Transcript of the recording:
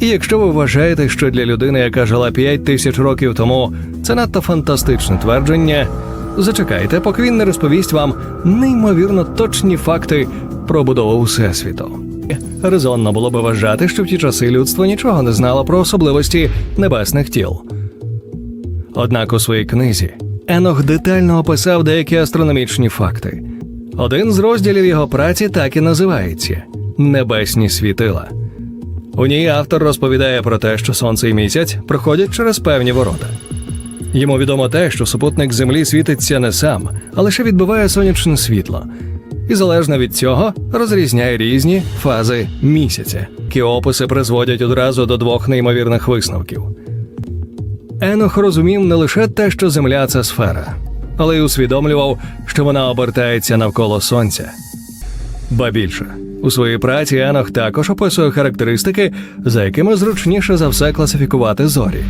І якщо ви вважаєте, що для людини, яка жила 5 тисяч років тому, це надто фантастичне твердження, зачекайте, поки він не розповість вам неймовірно точні факти про будову Всесвіту. Резонно було би вважати, що в ті часи людство нічого не знало про особливості небесних тіл. Однак у своїй книзі Енох детально описав деякі астрономічні факти. Один з розділів його праці так і називається Небесні світила. У ній автор розповідає про те, що сонце і місяць проходять через певні ворота. Йому відомо те, що супутник Землі світиться не сам, а лише відбиває сонячне світло, і залежно від цього розрізняє різні фази місяця. Ті описи призводять одразу до двох неймовірних висновків. Енох розумів не лише те, що Земля це сфера, але й усвідомлював, що вона обертається навколо сонця. Ба більше, у своїй праці Енох також описує характеристики, за якими зручніше за все класифікувати зорі.